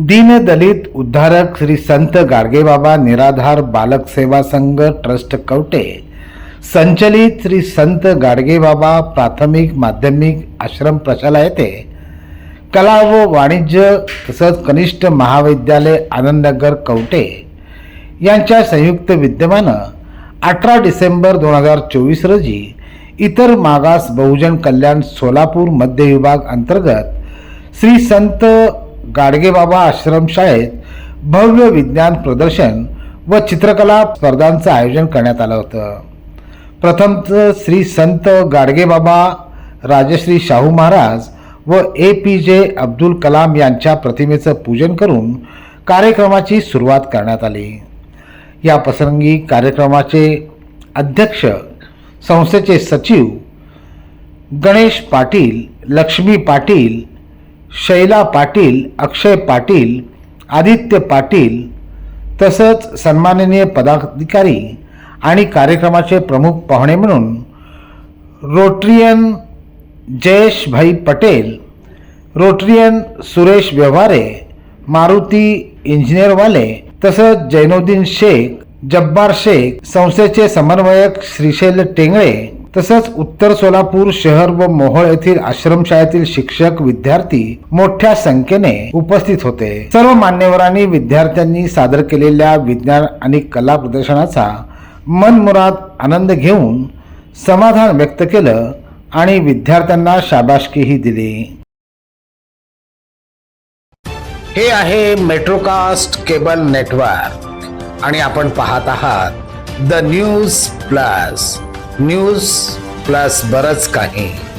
दीनदलित उद्धारक श्री संत गाडगेबाबा निराधार बालक सेवा संघ ट्रस्ट कवटे. संचलित श्री संत गाडगेबाबा प्राथमिक माध्यमिक आश्रम प्रशाला येथे कला व वाणिज्य तसंच कनिष्ठ महाविद्यालय आनंदनगर कवटे. यांच्या संयुक्त विद्यमानं अठरा डिसेंबर दोन हजार चोवीस रोजी इतर मागास बहुजन कल्याण सोलापूर मध्य विभाग अंतर्गत श्री संत गाडगेबाबा आश्रमशाळेत भव्य विज्ञान प्रदर्शन व चित्रकला स्पर्धांचं आयोजन करण्यात आलं होतं. प्रथमच श्री संत गाडगेबाबा राजश्री शाहू महाराज व ए पी जे अब्दुल कलाम यांच्या प्रतिमेचं पूजन करून कार्यक्रमाची सुरुवात करण्यात आली. या प्रसंगी कार्यक्रमाचे अध्यक्ष संस्थेचे सचिव गणेश पाटील लक्ष्मी पाटील शैला पाटील अक्षय पाटील आदित्य पाटील तसंच सन्माननीय पदाधिकारी आणि कार्यक्रमाचे प्रमुख पाहुणे म्हणून रोटरियन जयेशभाई पटेल रोटरियन सुरेश व्यवहारे मारुती इंजिनियरवाले तसंच जैनुद्दीन शेख जब्बार शेख संस्थेचे समन्वयक श्रीशैल टेंगळे तसंच उत्तर सोलापूर शहर व मोहोळ येथील आश्रमशाळेतील शिक्षक विद्यार्थी मोठ्या संख्येने उपस्थित होते. सर्व मान्यवरांनी विद्यार्थ्यांनी सादर केलेल्या विज्ञान आणि कला प्रदर्शनाचा मनमुराद आनंद घेऊन समाधान व्यक्त केलं आणि विद्यार्थ्यांना शाबासकीही दिली. हे आहे मेट्रोकास्ट केबल नेटवर्क आणि आपण पाहत आहात the news plus. News plus बरच काही.